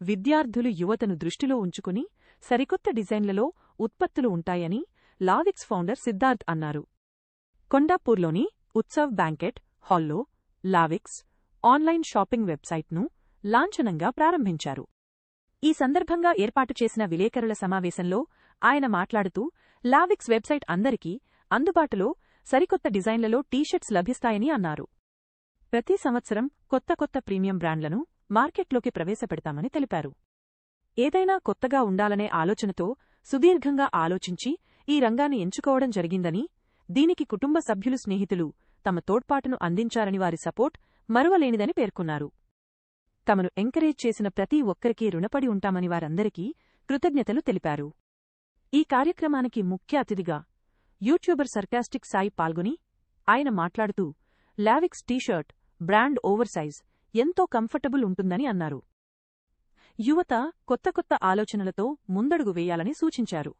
విద్యార్థులు యువతను దృష్టిలో ఉంచుకుని సరికొత్త డిజైన్లలో ఉత్పత్తులు ఉంటాయని లావిక్స్ ఫౌండర్ సిద్ధార్థ్ అన్నారు. కొండాపూర్లోని ఉత్సవ్ బ్యాంకెట్ హాల్లో లావిక్స్ ఆన్లైన్ షాపింగ్ వెబ్సైట్ను లాంఛనంగా ప్రారంభించారు. ఈ సందర్భంగా ఏర్పాటు చేసిన విలేకరుల సమావేశంలో ఆయన మాట్లాడుతూ లావిక్స్ వెబ్సైట్ అందరికీ అందుబాటులో సరికొత్త డిజైన్లలో టీషర్ట్స్ లభిస్తాయని అన్నారు. ప్రతి సంవత్సరం కొత్త కొత్త ప్రీమియం బ్రాండ్లను మార్కెట్లోకి ప్రవేశపెడతామని తెలిపారు. ఏదైనా కొత్తగా ఉండాలనే ఆలోచనతో సుదీర్ఘంగా ఆలోచించి ఈ రంగాన్ని ఎంచుకోవడం జరిగిందని దీనికి కుటుంబ సభ్యులు స్నేహితులు తమ తోడ్పాటును అందించారని వారి సపోర్ట్ మరువలేనిదని పేర్కొన్నారు. తమను ఎంకరేజ్ చేసిన ప్రతి ఒక్కరికీ రుణపడి ఉంటామని వారందరికీ కృతజ్ఞతలు తెలిపారు. ఈ కార్యక్రమానికి ముఖ్య అతిథిగా యూట్యూబర్ సర్కాస్టిక్ సాయి పాల్గొని ఆయన మాట్లాడుతూ లావిక్స్ టీషర్ట్ బ్రాండ్ ఓవర్ సైజ్ ఎంతో కంఫర్టబుల్ ఉంటుందని అన్నారు. యువత కొత్త కొత్త ఆలోచనలతో ముందడుగు వేయాలని సూచించారు.